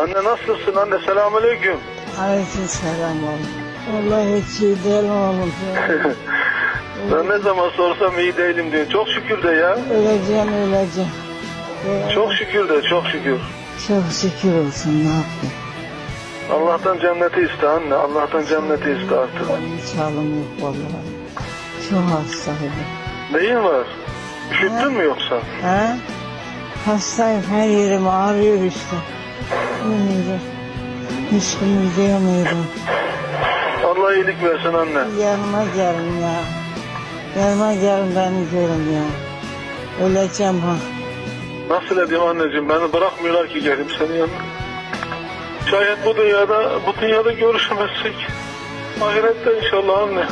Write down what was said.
Anne nasılsın anne? Selamünaleyküm. Aleyküm selam oğlum. Vallahi hiç iyi değilim oğlum. Ben ne zaman sorsam iyi değilim diyor. Çok şükür de ya. öleceğim öleceğim. Ee, Çok şükür de çok şükür. çok şükür olsun ne yapayım. Allah'tan cenneti iste anne. Allah'tan cenneti iste artık. Hiç halim yok vallahi. Çok hastayım. Neyin var? Üşüttün mü yoksa? Ha? Hastayım her yerim ağrıyor işte. Bilmiyorum. Hiç kımıldayamıyorum. Allah iyilik versin anne. Yanıma gelin ya. Yanıma gelin beni görün ya. Öleceğim ha. Nasıl edeyim anneciğim? Beni bırakmıyorlar ki gelip senin yanına. Şayet bu dünyada, bu dünyada görüşemezsek. Ahirette inşallah anne. Bu